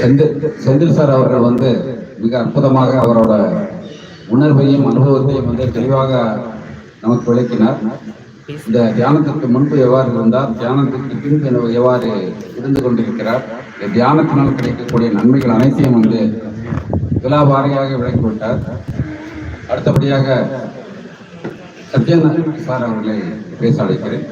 Senthil Senthil sir அவர்கள் வந்து மிக அற்புதமாக அவரோட உணர்வையும் அனுபவத்தையும் வந்து தெளிவாக நமக்கு விளக்கினார். இந்த தியானத்திற்கு முன்பு எவ்வாறு இருந்தார் தியானத்திற்கு பின்பு எவ்வாறு இருந்து கொண்டிருக்கிறார் இந்த தியானத்தினால் கிடைக்கக்கூடிய நன்மைகள் அனைத்தையும் வந்து விலாவாரியாக விளக்கிவிட்டார். அடுத்தபடியாக சத்யநாராயண சார் அவர்களை பேச அழைக்கிறேன்.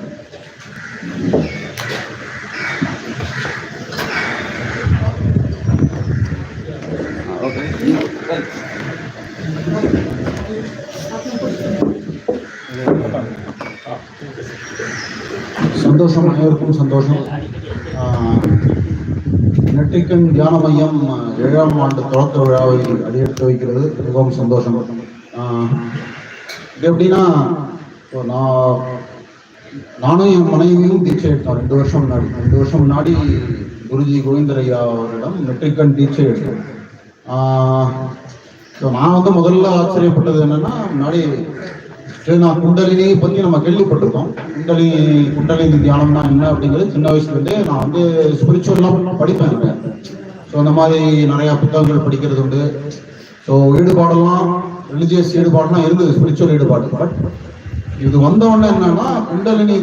சந்தோஷம் அனைவருக்கும் சந்தோஷம். ஆஹ், நெற்றிக்கண் தியான மையம் ஏழாம் ஆண்டு தொடக்க விழாவை அடியெடுத்து வைக்கிறது. மிகவும் சந்தோஷம். இது எப்படின்னா இப்போ நான் நானும் என் மனைவியும் தீட்சை எடுத்தோம் ரெண்டு வருஷம் முன்னாடி. ரெண்டு வருஷம் முன்னாடி குருஜி கோவிந்தரையா அவரிடம் நெட்டிக்கன் தீட்சை எடுத்தோம் ஸோ நான் வந்து முதல்ல ஆச்சரியப்பட்டது என்னன்னா முன்னாடி சரி நான் குண்டலினியை பற்றி நம்ம கேள்விப்பட்டிருக்கோம். குண்டலி குண்டலினி தியானம்னா என்ன அப்படிங்கிறது சின்ன வயசுலேருந்தே நான் வந்து ஸ்பிரிச்சுவல்லாம் படிப்பேன் ஸோ அந்த மாதிரி நிறையா புத்தகங்கள் படிக்கிறது உண்டு. ஸோ ஈடுபாடெல்லாம் ரிலிஜியஸ் ஈடுபாடுலாம் இருந்தது ஸ்பிரிச்சுவல் ஈடுபாடு. பட் இது வந்தவொடனே என்னன்னா குண்டலினி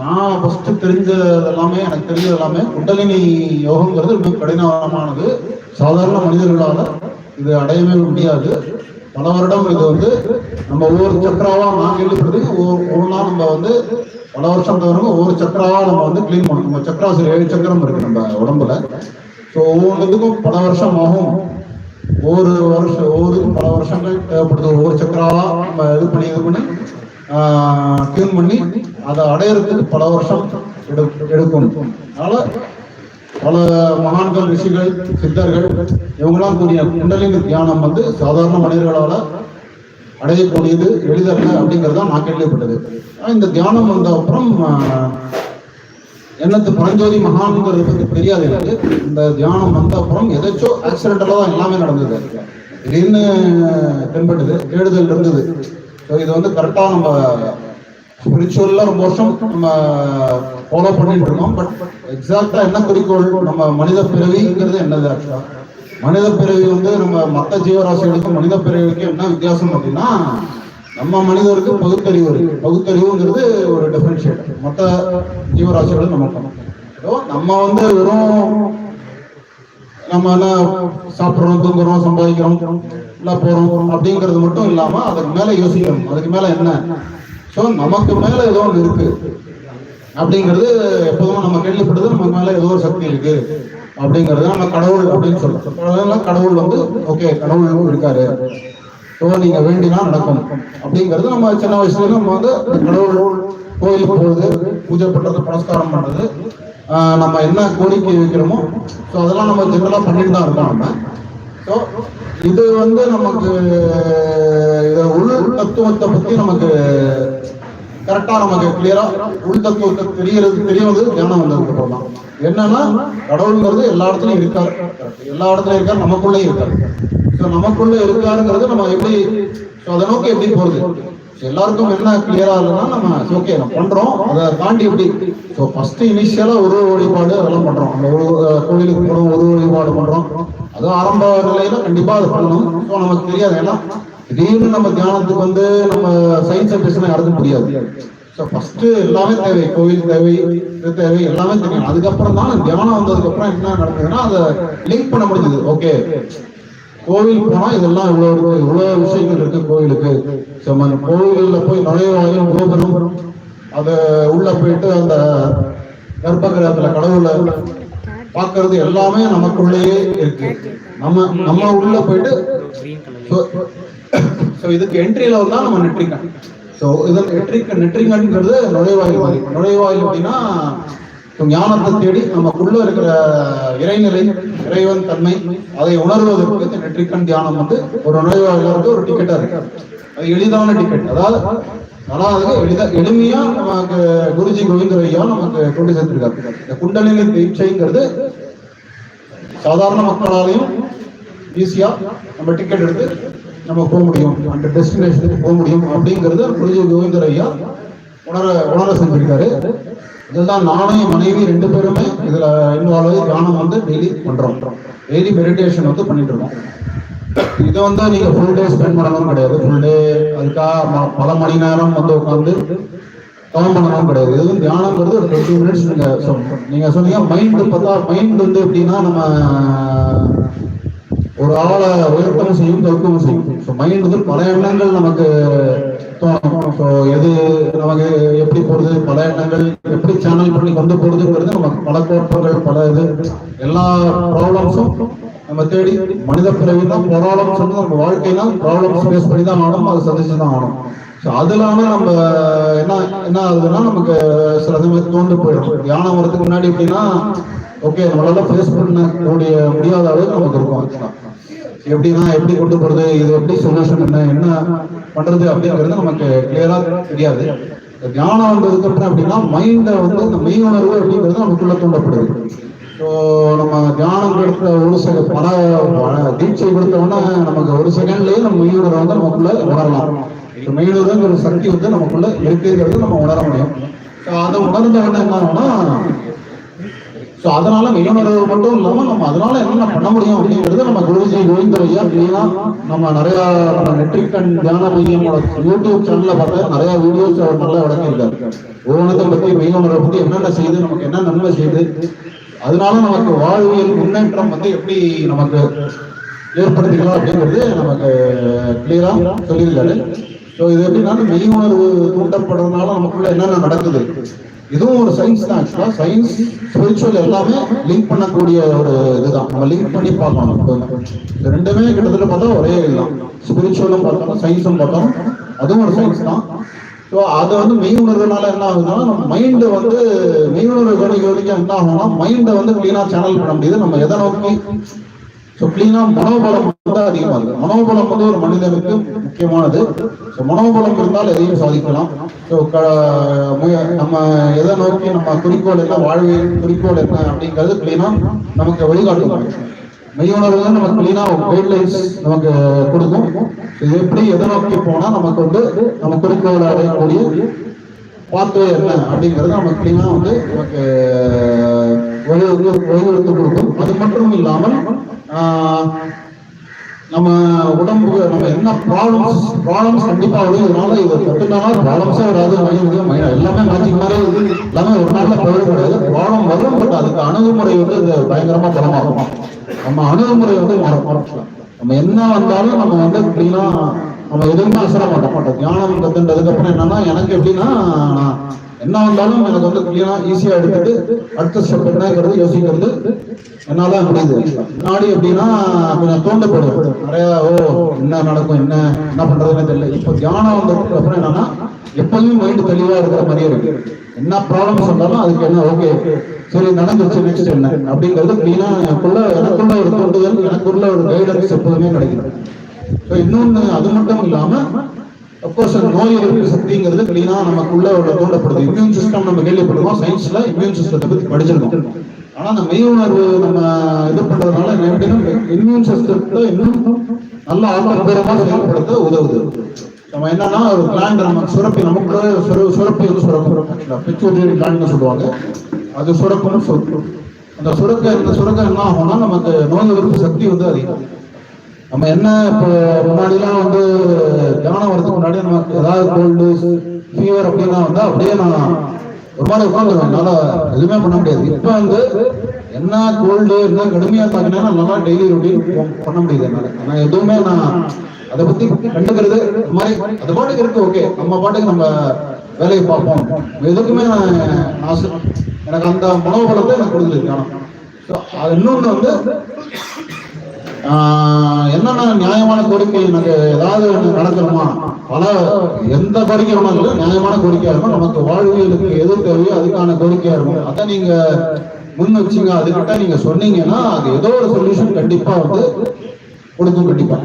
நான் ஃபஸ்ட்டு தெரிஞ்சது எல்லாமே எனக்கு தெரிஞ்சது எல்லாமே குண்டலினி யோகங்கிறது ரொம்ப கடினமானது. சாதாரண மனிதர்களால் இது அடையவே முடியாது. பல வருடம் இது வந்து நம்ம ஒவ்வொரு சக்கராவா நான் கேள்விப்பட்டது ஒவ்வொரு நாள் நம்ம வந்து பல வருஷம் தவிர ஒவ்வொரு சக்கராவா நம்ம வந்து க்ளீன் பண்ணணும். நம்ம சக்கராசு ஏழு சக்கரம் இருக்கு நம்ம உடம்புல. ஸோ ஒவ்வொன்றுக்கும் பல வருஷம் ஆகும் ஒவ்வொரு வருஷம் ஒவ்வொரு பல வருஷங்கள் தேவைப்படுது. ஒவ்வொரு சக்கராவா நம்ம இது பண்ணி இது பண்ணி டியூன் பண்ணி அதை அடையிறதுக்கு பல வருஷம் எடு- எடுக்கும் அதனால பல மகான்கள் ரிஷிகள் சித்தர்கள் இவங்களாம் கூடிய குண்டலிங்க தியானம் வந்து சாதாரண மனிதர்களால் அடையக்கூடியது எளிதல்ல அப்படிங்கிறது தான் நான் கேள்விப்பட்டது. இந்த தியானம் வந்த அப்புறம் என்னத்து பரஞ்சோதி மகான்கள் பற்றி தெரியாது எனக்கு. இந்த தியானம் வந்த அப்புறம் எதாச்சும் ஆக்சிடென்டலாக தான் எல்லாமே நடந்தது. திடீர்னு தென்பட்டது தேடுதல் இருந்தது. ஸோ இது வந்து கரெக்டாக நம்ம ஸ்பிரிச்சுவல்லாம் ரொம்ப வருஷம் நம்ம ஃபாலோ பண்ணிட்டு இருக்கோம் பட் எக்ஸாக்டா என்ன குறிக்கோள்? நம்ம மனித பிறவிங்கிறது என்னது ஆக்சுவலா மனித பிறவி வந்து நம்ம மற்ற ஜீவராசிகளுக்கும் மனித பிறவிக்கு என்ன வித்தியாசம் அப்படின்னா நம்ம மனிதருக்கு பகுத்தறிவு இருக்கு. பகுத்தறிவுங்கிறது ஒரு டிஃபரன்ஷியேட் மற்ற ஜீவராசிகளும் நமக்கு நம்ம வந்து வெறும் நம்ம என்ன சாப்பிட்றோம் தூங்குறோம் சம்பாதிக்கிறோம் இல்லை போறோம் அப்படிங்கிறது மட்டும் இல்லாம அதுக்கு மேல யோசிக்கணும். அதுக்கு மேல என்ன? ஸோ நமக்கு மேல ஏதோ ஒன்று இருக்கு. அப்படிங்கிறது எப்போதும் நம்ம கேள்விப்பட்டது நமக்கு மேல ஏதோ ஒரு சக்தி இருக்கு. அப்படிங்கிறது நம்ம கடவுள் அப்படின்னு சொல்றோம். கடவுள் வந்து ஓகே கடவுள் இருக்காரு. ஸோ நீங்க வேண்டினா நடக்கும். அப்படிங்கிறது நம்ம சின்ன வயசுல நம்ம வந்து கடவுள் கோயிலுக்கு போகுது பூஜை பண்றது புனஸ்காரம் பண்றது நம்ம என்ன கோரிக்கை வைக்கிறோமோ ஸோ அதெல்லாம் நம்ம ஜென்ரலா பண்ணிட்டு தான் இருக்கோம் நம்ம. ஸோ இது வந்து நமக்கு இத உள் தத்துவத்தை பத்தி நமக்கு கரெக்டா நமக்கு கிளியரா உள் தத்துவத்தை தெரியறது தெரியவது தியானம் வந்ததுக்கு அப்புறம் தான். என்னன்னா கடவுள்ங்கிறது எல்லா இடத்துலயும் இருக்காரு. எல்லா இடத்துலயும் இருக்காரு நமக்குள்ளேயும் இருக்காரு. ஸோ நமக்குள்ள இருக்காருங்கிறது நம்ம எப்படி ஸோ அதை நோக்கி எப்படி போறது? எல்லாருக்கும் என்ன கிளியரா இல்லைன்னா நம்ம ஓகே நம்ம பண்றோம். அதை தாண்டி எப்படி? ஸோ ஃபர்ஸ்ட் இனிஷியலா ஒரு வழிபாடு அதெல்லாம் பண்றோம். அந்த ஒரு கோவிலுக்கு கோயிலுக்கு போறோம் ஒரு வழிபாடு பண்றோம். அதுவும் ஆரம்ப நிலையில கண்டிப்பா அது பண்ணணும். ஸோ நமக்கு தெரியாது. ஏன்னா திடீர்னு நம்ம தியானத்துக்கு வந்து நம்ம சயின்ஸ் அண்ட் யாருக்கும் முடியாது ஸோ ஃபர்ஸ்ட் எல்லாமே தேவை. கோவில் தேவை இது தேவை எல்லாமே தெரியும். அதுக்கப்புறம் தான் தியானம் வந்ததுக்கு அப்புறம் என்ன நடந்ததுன்னா அதை லிங்க் பண்ண முடிஞ்சது. ஓகே கோவில் போனா இதெல்லாம் இவ்வளவு இருக்கு. இவ்வளவு விஷயங்கள் இருக்கு கோவிலுக்கு. சரி, அந்த கோவில்ல போய் நுழைவாயில் கோபுரம் அது உள்ள போயிட்டு அந்த கர்ப்பகிரகத்துல கடவுளை பார்க்கிறது எல்லாமே நமக்குள்ளேயே இருக்கு. நம்ம நம்ம உள்ள போயிட்டு ஸோ இதுக்கு என்ட்ரி லெவல் தான் நம்ம நெட்ரிக்கன் ஸோ இதன் நெட்ரிக்கன் நெட்ரிக்கன்ங்கிறது நுழைவாயில் மாதிரி. நுழைவாயில் அப்படின்னா இப்போ ஞானத்தை தேடி நமக்குள்ள இருக்கிற இறைநிலை இறைவன் தன்மை அதை உணர்வதற்கு இந்த நெற்றிக்கண் தியானம் வந்து ஒரு நுழைவாயில ஒரு டிக்கெட்டா இருக்கு. எளிதான டிக்கெட் அதாவது அதாவது எளிதா எளிமையா நமக்கு குருஜி கோவிந்த ஐயா நமக்கு கொண்டு சேர்த்திருக்காரு. இந்த குண்டலினி தீட்சைங்கிறது சாதாரண மக்களாலையும் ஈஸியா நம்ம டிக்கெட் எடுத்து நம்ம போக முடியும். அந்த டெஸ்டினேஷனுக்கு போக முடியும் அப்படிங்கிறது குருஜி கோவிந்த ஐயா உணர உணர செஞ்சிருக்காரு. இதுதான் நானும் என் மனைவி ரெண்டு பேருமே இதுல இன்வால்வ் ஆகி தியானம் வந்து டெய்லி பண்றோம். டெய்லி மெடிடேஷன் வந்து பண்ணிட்டு இருக்கோம். இதை வந்து நீங்க ஃபுல் டே ஸ்பெண்ட் பண்ணணும் கிடையாது. ஃபுல் டே அதுக்காக ம- பல மணி நேரம் வந்து உட்காந்து கவனம் பண்ணணும் கிடையாது. இது வந்து தியானங்கிறது ஒரு டுவெண்ட்டி மினிட்ஸ் நீங்க சொல்லணும். நீங்க சொன்னீங்க மைண்ட் பார்த்தா மைண்ட் வந்து எப்படின்னா நம்ம ஒரு ஆளை உயர்த்தவும் செய்யும் தவிர்க்கவும் செய்யும். ஸோ மைண்ட் வந்து பல எண்ணங்கள் நமக்கு தோணும். ஸோ எது நமக்கு எப்படி போடுது பல எண்ணங்கள் எப்படி சேனல் பண்ணி கொண்டு போடுதுங்கிறது நமக்கு பல கோட்பங்கள் பல இது எல்லா ப்ராப்ளம்ஸும் நம்ம தேடி மனித பிறவி தான் ப்ராப்ளம்ஸ் வந்து நம்ம வாழ்க்கையெல்லாம் ப்ராப்ளம் ஃபேஸ் பண்ணி தான் ஆகணும் அதை சந்திச்சு தான் ஆகணும். ஸோ அதனால நம்ம என்ன என்ன ஆகுதுன்னா நமக்கு சில சமயம் தோண்டு போயிடும். தியானம் வரதுக்கு முன்னாடி எப்படின்னா ஓகே நம்மளால ஃபேஸ் பண்ணக்கூடிய முடியாத அளவுக்கு நமக்கு இருக்கும் actually. எப்படின்னா எப்படி கொண்டு போறது இது எப்படி சொல்யூஷன் என்ன என்ன பண்றது அப்படிங்கிறது நமக்கு கிளியரா தெரியாது. தியானம் வந்ததுக்கு அப்புறம் அப்படின்னா மைண்ட வந்து இந்த மெய் உணர்வு அப்படிங்கிறது நமக்குள்ள தூண்டப்படுது. ஸோ நம்ம தியானம் கொடுத்த ஒரு சில பல தீட்சை கொடுத்தோன்னா நமக்கு ஒரு செகண்ட்லயே நம்ம மெய் வந்து நமக்குள்ள உணரலாம். ஸோ சக்தி வந்து நமக்குள்ள இருக்குங்கிறது நம்ம உணர முடியும். ஸோ அதை உணர்ந்த உடனே என்ன ஆகும்னா ஸோ அதனால மெய்யுணர்வு மட்டும் இல்லாமல் நம்ம அதனால என்னென்ன பண்ண முடியும் அப்படிங்கிறது நம்ம குருஜி கோவிந்த ஐயா அப்படின்னா நம்ம நிறைய நம்ம அண்ட் தியான மையமோட யூடியூப் சேனல்ல பார்த்தா நிறைய வீடியோஸ் அவர் நல்லா விளக்கியிருக்காரு. ஒவ்வொன்றத்தை பத்தி மெய்யுணர்வை பத்தி என்னென்ன செய்யுது நமக்கு என்ன நன்மை செய்யுது அதனால நமக்கு வாழ்வியல் முன்னேற்றம் வந்து எப்படி நமக்கு ஏற்படுத்திக்கலாம் அப்படிங்கிறது நமக்கு கிளியரா சொல்லியிருக்காரு. ஸோ இது எப்படின்னா மெய் உணர்வு தூண்டப்படுறதுனால நமக்குள்ள என்னென்ன நடக்குது? இதுவும் ஒரு சயின்ஸ் தான். ஆக்சுவலாக சயின்ஸ் ஸ்பிரிச்சுவல் எல்லாமே லிங்க் பண்ணக்கூடிய ஒரு இதுதான். நம்ம லிங்க் பண்ணி பார்க்கணும். இப்போ ரெண்டுமே கிட்டத்தட்ட பார்த்தா ஒரே இதுதான். ஸ்பிரிச்சுவலும் பார்த்தோம் சயின்ஸும் பார்த்தோம் அதுவும் ஒரு சயின்ஸ் தான். ஸோ அதை வந்து மெய் உணர்வுனால என்ன ஆகுதுன்னா நம்ம மைண்டு வந்து மெய் உணர்வு கவனிக்க கவனிக்க என்ன ஆகும்னா மைண்டை வந்து கிளீனா சேனல் பண்ண முடியுது. நம்ம எதை நோக்கி? ஸோ கிளீனா மனோபலம் வந்து அதிகமா இருக்கு. மனோபலம் வந்து ஒரு மனிதனுக்கு முக்கியமானது. ஸோ மனோபலம் இருந்தால் எதையும் சாதிக்கலாம். ஸோ நம்ம எதை நோக்கி நம்ம குறிக்கோள் என்ன வாழ்வியல் குறிக்கோள் என்ன அப்படிங்கிறது கிளீனா நமக்கு வழிகாட்டும் மெய்யுணர்வு தான் நமக்கு கிளீனா கைட்லைன்ஸ் நமக்கு கொடுக்கும். இது எப்படி எதை நோக்கி போனா நமக்கு வந்து நம்ம குறிக்கோள் அடையக்கூடிய பாத்வே என்ன அப்படிங்கிறது நமக்கு கிளீனா வந்து நமக்கு வழிவகுத்து வழிவகுத்து கொடுக்கும். அது மட்டும் இல்லாமல் ஆஹ், நம்ம உடம்பு நம்ம என்ன ப்ராப்ளம்ஸ் ப்ராப்ளம்ஸ் கண்டிப்பா வரும். இதனால இது பத்துனால ப்ராப்ளம்ஸே வராது. மைண்ட் எல்லாமே மேஜிக் மாதிரி எல்லாமே ஒரு நாள்ல போயிட முடியாது. ப்ராப்ளம் வரும் பட் அதுக்கு அணுகுமுறை வந்து இது பயங்கரமா பலமாகும். நம்ம அணுகுமுறை வந்து மாறும் நம்ம என்ன வந்தாலும் நம்ம வந்து எப்படின்னா நம்ம எதுவுமே அசர மாட்டோம். மாட்டோம் தியானம் கத்துன்றதுக்கு அப்புறம் என்னன்னா எனக்கு எப்படின்னா என்ன வந்தாலும் எனக்கு வந்து கிளியரா ஈஸியா எடுத்துட்டு அடுத்த ஸ்டெப் என்னங்கிறது யோசிக்கிறது. என்னால் முடியுது. முன்னாடி அப்படின்னா கொஞ்சம் தோண்டப்படும் நிறைய ஓ என்ன நடக்கும் என்ன என்ன பண்றதுன்னு தெரியல. இப்போ தியானம் வந்ததுக்கு அப்புறம் என்னன்னா எப்போதுமே மைண்ட் தெளிவா இருக்கிற மாதிரியே இருக்கு. என்ன ப்ராப்ளம்ஸ் வந்தாலும் அதுக்கு என்ன ஓகே சரி நடந்துச்சு நெக்ஸ்ட் என்ன? அப்படிங்கிறது கிளீனா எனக்குள்ள எனக்குள்ள ஒரு தோண்டுதல் எனக்குள்ள ஒரு கைடன்ஸ் எப்போதுமே கிடைக்குது ஸோ இன்னொன்னு அது மட்டும் இல்லாம அப்கோர்ஸ் நோய் எதிர்ப்பு சக்திங்கிறது கிளீனா நமக்குள்ள தூண்டப்படுது. இம்யூன் சிஸ்டம் நம்ம கேள்விப்படுவோம் சயின்ஸ்ல இம்யூன் சிஸ்டத்தை பத்தி படிச்சிருக்கோம். ஆனா அந்த மெய் உணர்வு நம்ம இது பண்றதுனால இம்யூன் சிஸ்டத்தை இன்னும் நல்ல ஆக்கப்பூர்வமா செயல்படுத்த உதவுது. நம்ம என்னன்னா ஒரு கிளாண்ட் நம்ம சுரப்பி நமக்குள்ள சுர- சுரப்பி வந்து சுரப்பு பிச்சுவரி கிளாண்ட்னு சொல்லுவாங்க. அது சுரப்புன்னு சுரக்கும் அந்த சுரக்க இந்த சுரக்க என்ன ஆகும்னா நமக்கு நோய் எதிர்ப்பு சக்தி வந்து அதிகம். நம்ம என்ன இப்போ முன்னாடிலாம் வந்து தியானம் வரதுக்கு முன்னாடி நமக்கு ஏதாவது கோல்டு ஃபீவர் அப்படின்னா வந்து அப்படியே நான் ஒரு மாதிரி உட்காந்துருவேன். என்னால எதுவுமே பண்ண முடியாது. இப்போ வந்து என்ன கோல்டு என்ன கடுமையா தாக்கினா நல்லா டெய்லி ரொட்டீன் பண்ண முடியுது என்னால. ஆனால் எதுவுமே நான் அதை பத்தி கண்டுக்கிறது மாதிரி அது பாட்டுக்கு இருக்கு ஓகே நம்ம பாட்டுக்கு நம்ம வேலையை பார்ப்போம். எதுக்குமே நான் ஆசை எனக்கு அந்த மனோபலத்தை எனக்கு கொடுக்குது தியானம் ஸோ அது இன்னொன்று வந்து என்னென்ன நியாயமான கோரிக்கை எனக்கு ஏதாவது ஒண்ணு நடக்கணுமா? பல எந்த கோரிக்கை வேணாலும் நியாயமான கோரிக்கையா இருக்கும். நமக்கு வாழ்வியலுக்கு எது தேவையோ அதுக்கான கோரிக்கையா இருக்கும். அதை நீங்க முன் வச்சீங்க அதுக்கிட்ட நீங்க சொன்னீங்கன்னா அது ஏதோ ஒரு சொல்யூஷன் கண்டிப்பா வந்து கொடுக்கும் கண்டிப்பா.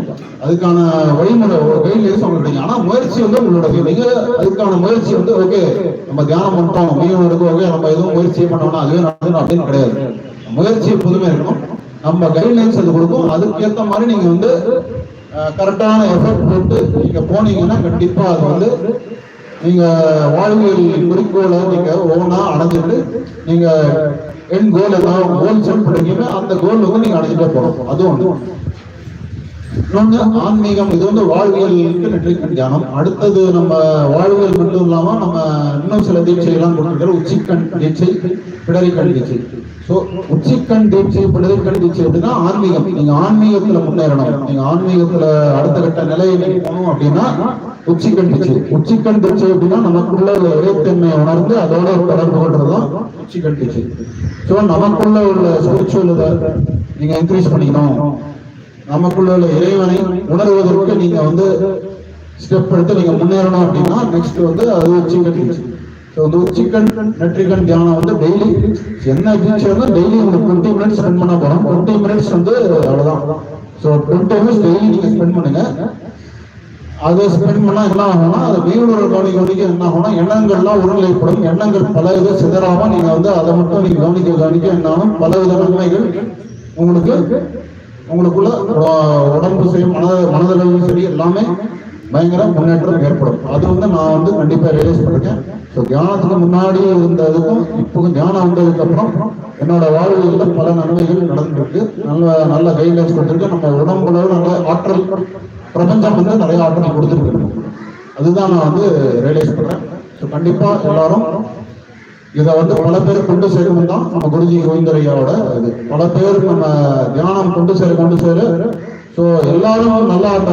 அதுக்கான வழிமுறை ஒரு கைட்லைன்ஸ் உங்களுக்கு ஆனா முயற்சி வந்து உங்களோட நீங்க அதுக்கான முயற்சி வந்து ஓகே நம்ம தியானம் பண்ணிட்டோம் மீன் இருக்கு ஓகே நம்ம எதுவும் முயற்சி பண்ணோம்னா அதுவே நடக்கணும் அப்படின்னு கிடையாது. முயற்சி எப்போதுமே இருக்கணும். நம்ம கைட்லைன்ஸ் அது கொடுக்கும். அதுக்கேற்ற மாதிரி நீங்க வந்து கரெக்டான எஃபர்ட் போட்டு நீங்க போனீங்கன்னா கண்டிப்பா அது வந்து நீங்க வாழ்வியல் குறிக்கோளை நீங்க ஓனா அடைஞ்சிட்டு நீங்க என் கோல் எல்லாம் கோல் செட் பண்ணீங்கன்னா அந்த கோல் வந்து நீங்க அடைஞ்சிட்டே போகணும். அது ஒன்று இன்னொன்று ஆன்மீகம் இது வந்து வாழ்வியலுக்கு நெற்றிக்கண் தியானம் அடுத்தது நம்ம வாழ்வியல் மட்டும் இல்லாம நம்ம இன்னும் சில தீட்சைகள்லாம் கொடுத்துருக்கிற உச்சிக்கண் தீட்சை பிடரிக்கண் தீட்சை. ஸோ உச்சிக்கண் தீட்சை பிடரிக்கண் தீட்சை அப்படின்னா ஆன்மீகம். நீங்க ஆன்மீகத்துல முன்னேறணும். நீங்க ஆன்மீகத்துல அடுத்த கட்ட நிலையை நீங்க போகணும் அப்படின்னா உச்சிக்கண் தீட்சை. உச்சிக்கண் தீட்சை அப்படின்னா நமக்குள்ள உள்ள இறைத்தன்மையை உணர்ந்து அதோட தொடர்பு கொள்றதுதான் உச்சிக்கண் தீட்சை. ஸோ நமக்குள்ள உள்ள ஸ்பிரிச்சுவல் இதை நீங்க இன்க்ரீஸ் பண்ணிக்கணும். நமக்குள்ள உள்ள இறைவனை உணர்வதற்கு நீங்க வந்து ஸ்டெப் எடுத்து நீங்க முன்னேறணும் அப்படின்னா நெக்ஸ்ட் வந்து அது உச்சிக்கண் ஸோ வந்து உச்சிக்கண் நெற்றிக்கண் தியானம் வந்து டெய்லி என்ன தீட்சை வந்து டெய்லி உங்களுக்கு டுவெண்ட்டி மினிட்ஸ் ஸ்பெண்ட் பண்ண போறோம். டுவெண்ட்டி மினிட்ஸ் வந்து அவ்வளவுதான். ஸோ டுவெண்ட்டி மினிட்ஸ் டெய்லி நீங்க ஸ்பெண்ட் பண்ணுங்க. அதை ஸ்பெண்ட் பண்ணா என்ன ஆகும்னா அது வீடுற கவனிக்க கவனிக்க என்ன ஆகும்னா எண்ணங்கள்லாம் உருளைப்படும். எண்ணங்கள் பல வித சிதறாம நீங்க வந்து அதை மட்டும் நீங்க கவனிக்க கவனிக்க என்ன ஆகும் பல வித நன்மைகள் உங்களுக்கு உங்களுக்குள்ள உடம்பு சரி மன மனதளவும் சரி எல்லாமே பயங்கர முன்னேற்றம் ஏற்படும். அது வந்து நான் வந்து கண்டிப்பா ரியலைஸ் பண்ணிருக்கேன் ஸோ தியானத்துக்கு முன்னாடி இருந்ததுக்கும் இப்போ தியானம் வந்ததுக்கு அப்புறம் என்னோட வாழ்வில் பல நன்மைகள் நடந்துருக்கு. நல்ல நல்ல கைட்லைன்ஸ் கொடுத்துருக்கு. நம்ம உடம்புல நல்ல ஆற்றல் பிரபஞ்சம் வந்து நிறைய ஆற்றல் கொடுத்துருக்கு. அதுதான் நான் வந்து ரியலைஸ் பண்றேன். ஸோ கண்டிப்பா எல்லாரும் இதை வந்து பல பேர் கொண்டு சேரும் தான் நம்ம குருஜி கோவிந்தரையாவோட இது. பல பேர் நம்ம தியானம் கொண்டு சேர கொண்டு சேர. ஸோ எல்லாரும் நல்லா அந்த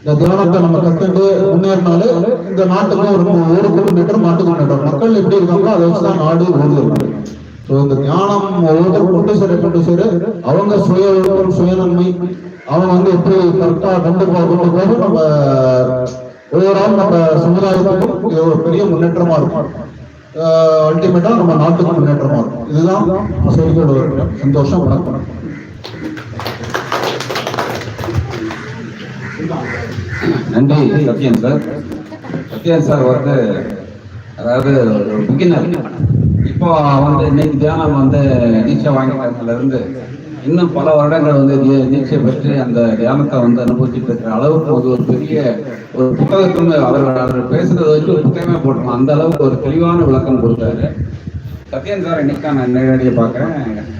இந்த தியானத்தை நம்ம கத்துட்டு முன்னேறினாலே இந்த நாட்டுக்கும் ஒரு ஊருக்கு முன்னேற்றம் நாட்டுக்கு முன்னேற்றம். மக்கள் எப்படி இருக்காங்களோ அதை வச்சுதான் நாடு ஓடுது ஸோ இந்த தியானம் ஒவ்வொருத்தரும் கொண்டு சேர கொண்டு சேர அவங்க சுய விருப்பம் சுயநன்மை அவங்க வந்து எப்படி கரெக்டா கொண்டு போக கொண்டு போக நம்ம ஓவரால் நம்ம சமுதாயத்துக்கும் இது ஒரு பெரிய முன்னேற்றமா இருக்கும். அல்டிமேட்டா நம்ம நாட்டுக்கு முன்னேற்றமா இருக்கும். இதுதான் நான் சந்தோஷம் வணக்கம். நன்றி சத்யன் சார். சத்யன் சார் வந்து அதாவது பிகினர் இப்போ வந்து இன்னைக்கு தியானம் வந்து நீச்சல் வாங்கினதுல இருந்து இன்னும் பல வருடங்கள் வந்து தீட்சை பெற்று அந்த தியானத்தை வந்து அனுபவிச்சுட்டு இருக்கிற அளவுக்கு வந்து ஒரு பெரிய ஒரு புத்தகத்துக்கு அவர்கள் அவர் பேசுறதை வச்சு ஒரு புத்தகமே போட்டோம் அந்த அளவுக்கு ஒரு தெளிவான விளக்கம் கொடுத்தாரு. சத்யன் சார் இன்னைக்கு நான் நேரடியாக பார்க்குறேன்.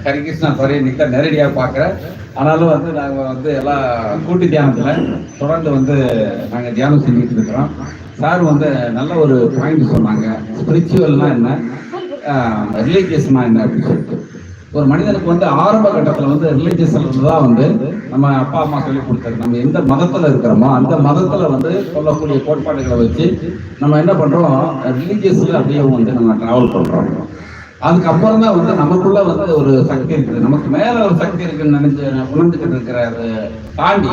ஹரிகிருஷ்ணா சார் இன்னைக்கு தான் நேரடியாக பார்க்குறேன். ஆனாலும் வந்து நாங்கள் வந்து எல்லாம் கூட்டு தியானத்தில் தொடர்ந்து வந்து நாங்கள் தியானம் செஞ்சுட்டு இருக்கிறோம். சார் வந்து நல்ல ஒரு பாயிண்ட் சொன்னாங்க. ஸ்பிரிச்சுவல்னா என்ன? ரிலீஜியஸ்னா என்ன அப்படின்னு சொல்லிட்டு. ஒரு மனிதனுக்கு வந்து ஆரம்ப கட்டத்தில் வந்து ரிலீஜியஸ்ல தான் வந்து நம்ம அப்பா அம்மா சொல்லி கொடுத்தாரு நம்ம எந்த மதத்தில் இருக்கிறோமோ அந்த மதத்தில் வந்து சொல்லக்கூடிய கோட்பாடுகளை வச்சு நம்ம என்ன பண்ணுறோம் ரிலீஜியஸில் அப்படியே வந்து நம்ம ட்ராவல் பண்ணுறோம் அதுக்கப்புறம் தான் வந்து நமக்குள்ள வந்து ஒரு சக்தி இருக்குது. நமக்கு மேல ஒரு சக்தி இருக்குன்னு நினைச்சு உணர்ந்துக்கிட்டு இருக்கிறத தாண்டி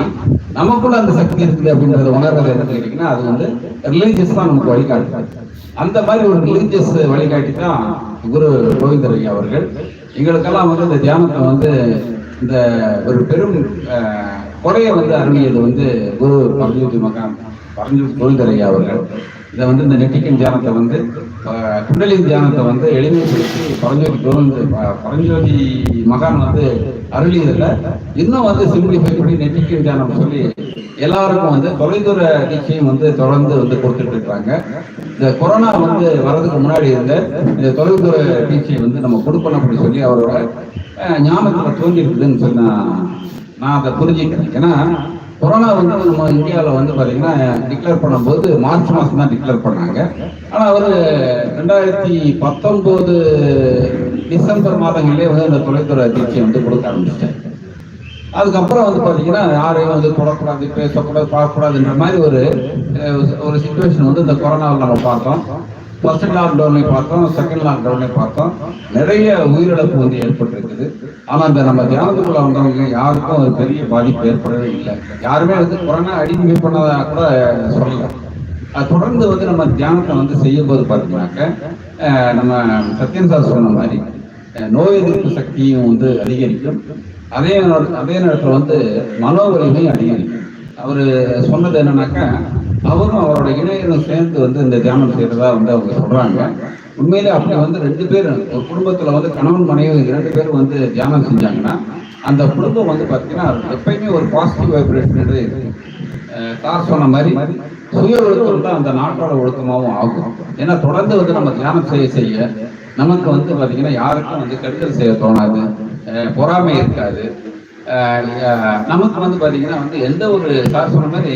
நமக்குள்ள அந்த சக்தி இருக்குது அப்படின்றத உணர்ற என்ன கேட்டீங்கன்னா அது வந்து ரிலீஜியஸ் தான் நமக்கு வழிகாட்டு அந்த மாதிரி ஒரு ரிலீஜியஸ் வழிகாட்டி தான் குரு கோவிந்தரையா அவர்கள் எங்களுக்கெல்லாம் வந்து இந்த தியானத்தை வந்து இந்த ஒரு பெரும் கொடையை வந்து அருங்கியது வந்து குரு பரஞ்சோதி மகான். பரஞ்சோதி கோவிந்தரையா அவர்கள் இதை வந்து இந்த நெட்டிக்கன் தியானத்தை வந்து குண்டலின் தியானத்தை வந்து எளிமைப்படுத்தி பரஞ்சோதி கோவிந்த பரஞ்சோதி மகான் வந்து அருளியதில் இன்னும் வந்து சிம்பிளிஃபை பண்ணி நெட்டிக்கன் தியானம் சொல்லி எல்லாருக்கும் வந்து தொலைதூர நிச்சயம் வந்து தொடர்ந்து வந்து கொடுத்துட்டு இருக்காங்க. இந்த கொரோனா வந்து வர்றதுக்கு முன்னாடி இருந்த இந்த தொலைதூர தீட்சையை வந்து நம்ம கொடுக்கணும் அப்படின்னு சொல்லி அவரோட ஞாபகத்தில் தோன்றி இருக்குதுன்னு சொல்லி நான் நான் அதை புரிஞ்சுக்கிறேன். ஏன்னா கொரோனா வந்து நம்ம இந்தியாவில் வந்து பார்த்தீங்கன்னா டிக்ளேர் பண்ணும்போது மார்ச் மாதம் தான் டிக்ளேர் பண்ணாங்க. ஆனால் அவர் ரெண்டாயிரத்தி பத்தொம்போது டிசம்பர் மாதங்களிலே வந்து அந்த தொலைத்துறை அதிர்ச்சியை வந்து கொடுக்க ஆரம்பிச்சிட்டாங்க அதுக்கப்புறம் வந்து பார்த்தீங்கன்னா யாரையும் வந்து தொடக்கூடாது பேசக்கூடாது பார்க்கக்கூடாதுன்ற மாதிரி ஒரு ஒரு சுச்சுவேஷன் வந்து இந்த கொரோனாவில் நம்ம பார்த்தோம். ஃபர்ஸ்ட் லாக்டவுன்லையும் பார்த்தோம் செகண்ட் லாக்டவுன்லையும் பார்த்தோம். நிறைய உயிரிழப்பு வந்து ஏற்பட்டிருக்குது. ஆனால் இந்த நம்ம தியானத்துக்குள்ள வந்தவங்க யாருக்கும் ஒரு பெரிய பாதிப்பு ஏற்படவே இல்லை. யாருமே வந்து கொரோனா அடிமை பண்ணதா கூட சொல்லலை. அது தொடர்ந்து வந்து நம்ம தியானத்தை வந்து செய்யும்போது பார்த்தீங்கன்னாக்க நம்ம சத்யன் சார் சொன்ன மாதிரி நோய் எதிர்ப்பு சக்தியும் வந்து அதிகரிக்கும். அதே அதே நேரத்தில் வந்து மனோ அதிகரிக்கும். அவர் சொன்னது என்னன்னாக்கா அவரும் அவரோட இணையரும் சேர்ந்து வந்து இந்த தியானம் செய்யறதா வந்து அவங்க சொல்றாங்க. உண்மையிலே அப்படி வந்து ரெண்டு பேரும் ஒரு குடும்பத்துல வந்து கணவன் மனைவி இரண்டு பேரும் வந்து தியானம் செஞ்சாங்கன்னா அந்த குடும்பம் வந்து பார்த்தீங்கன்னா எப்பயுமே ஒரு பாசிட்டிவ் வைப்ரேஷன் இருக்கு. சார் சொன்ன மாதிரி சுய ஒழுக்கம் தான் அந்த நாட்டோட ஒழுக்கமாகவும் ஆகும். ஏன்னா தொடர்ந்து வந்து நம்ம தியானம் செய்ய செய்ய நமக்கு வந்து பார்த்தீங்கன்னா யாருக்கும் வந்து கெடுதல் செய்ய தோணாது. பொறாமை இருக்காது. நமக்கு வந்து பாத்தீங்கன்னா வந்து எந்த ஒரு சார் சொன்ன மாதிரி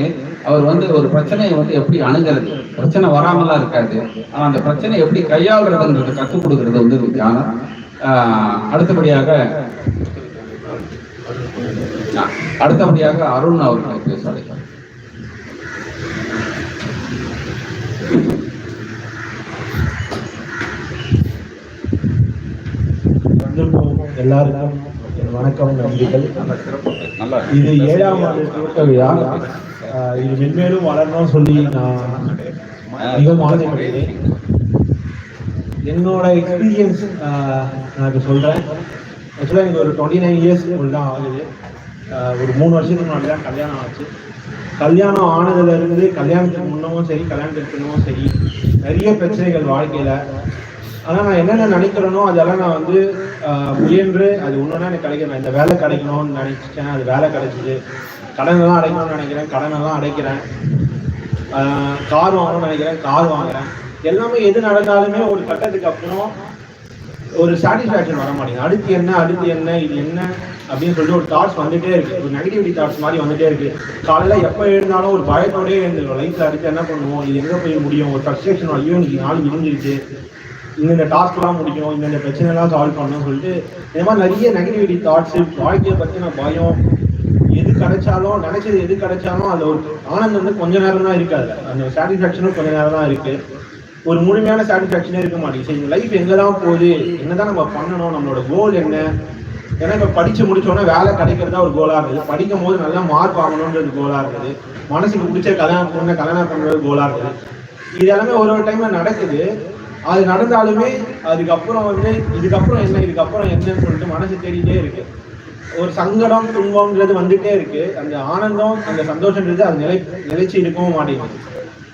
அவர் வந்து ஒரு பிரச்சனையை வந்து எப்படி அணுகிறது? பிரச்சனை வராமலாம் இருக்காது. ஆனா அந்த பிரச்சனை எப்படி கையாளுறதுன்றது கற்றுக் கொடுக்கறது வந்து தியானம். அடுத்தபடியாக அடுத்தபடியாக அருண் அவர்கள் பேச எல்லாருக்கும் வணக்கம் நன்றிகள் நல்லா இது ஏழாம் ஆண்டு துவக்க விழா. இது மென்மேலும் வளரணும்னு சொல்லி நான் மிகவும் ஆசைப்படுகிறேன். என்னோட எக்ஸ்பீரியன்ஸ் நான் இப்போ சொல்கிறேன் ஆக்சுவலாக எனக்கு ஒரு டுவெண்ட்டி நைன் இயர்ஸ் தான் ஆகுது. ஒரு மூணு வருஷத்துக்கு முன்னாடி தான் கல்யாணம் ஆச்சு. கல்யாணம் ஆனதுலேருந்து கல்யாணத்துக்கு முன்னமும் சரி கல்யாணத்துக்கு பின்னமும் சரி நிறைய பிரச்சனைகள் வாழ்க்கையில். ஆனால் நான் என்னென்ன நினைக்கிறேனோ அதெல்லாம் நான் வந்து முயன்று அது ஒன்றுனா எனக்கு கிடைக்கணும். இந்த வேலை கிடைக்கணும்னு நினைச்சேன் அது வேலை கிடைச்சிது. கடனெல்லாம் அடைக்கணும்னு நினைக்கிறேன் கடனெல்லாம் அடைக்கிறேன். கார் வாங்கணும்னு நினைக்கிறேன் கார் வாங்குறேன். எல்லாமே எது நடந்தாலுமே ஒரு கட்டத்துக்கு அப்புறம் ஒரு சாட்டிஸ்ஃபேக்ஷன் வர மாட்டேங்குது. அடுத்து என்ன அடுத்து என்ன இது என்ன அப்படின்னு சொல்லிட்டு ஒரு தாட்ஸ் வந்துட்டே இருக்கு. ஒரு நெகட்டிவிட்டி தாட்ஸ் மாதிரி வந்துட்டே இருக்கு. காலையில எப்போ எழுந்தாலும் ஒரு பயத்தோடயே எழுந்துருவோம் லைஃப்ல அடுத்து என்ன பண்ணுவோம்? இது எங்க போய் முடியும்? ஒரு ஃப்ரஸ்ட்ரேஷன் ஐயோ இன்னைக்கு நாள் முடிஞ்சிருச்சு. இந்தந்த டாஸ்க்லாம் முடிக்கணும் இந்தந்த பிரச்சனைலாம் சால்வ் பண்ணணும்னு சொல்லிட்டு இந்த மாதிரி நிறைய நெகட்டிவிட்டி தாட்ஸ் வாழ்க்கையை பற்றின பயம் எது கிடைச்சாலும் நினைச்சது எது கிடைச்சாலும் அது ஒரு ஆனந்தம் வந்து கொஞ்ச நேரம் தான் இருக்காது அந்த சாட்டிஸ்ஃபேக்ஷனும் கொஞ்ச நேரம் தான் இருக்கு. ஒரு முழுமையான சாட்டிஸ்ஃபேக்ஷனே இருக்க மாட்டேங்குது. சரி லைஃப் எங்கே தான் போகுது என்னதான் நம்ம பண்ணணும் நம்மளோட கோல் என்ன? ஏன்னா இப்போ படிச்சு முடிச்சோன்னா வேலை கிடைக்கிறதா ஒரு கோலா இருந்தது. படிக்கும் போது நல்லா மார்க் வாங்கணுன்றது கோலா இருந்தது. மனசுக்கு பிடிச்ச கல்யாணம் பண்ண கல்யாணம் பண்ணுறது கோலா இருக்குது இது எல்லாமே ஒரு ஒரு டைம்ல நடக்குது. அது நடந்தாலுமே அதுக்கப்புறம் வந்து இதுக்கப்புறம் என்ன இதுக்கப்புறம் என்னன்னு சொல்லிட்டு மனசு தேடிட்டே இருக்கு. ஒரு சங்கடம் துன்பம்ன்றது வந்துட்டே இருக்கு. அந்த ஆனந்தம் அந்த சந்தோஷன்றது அது நிலை நிலைச்சு இருக்கவும் மாட்டேங்குது.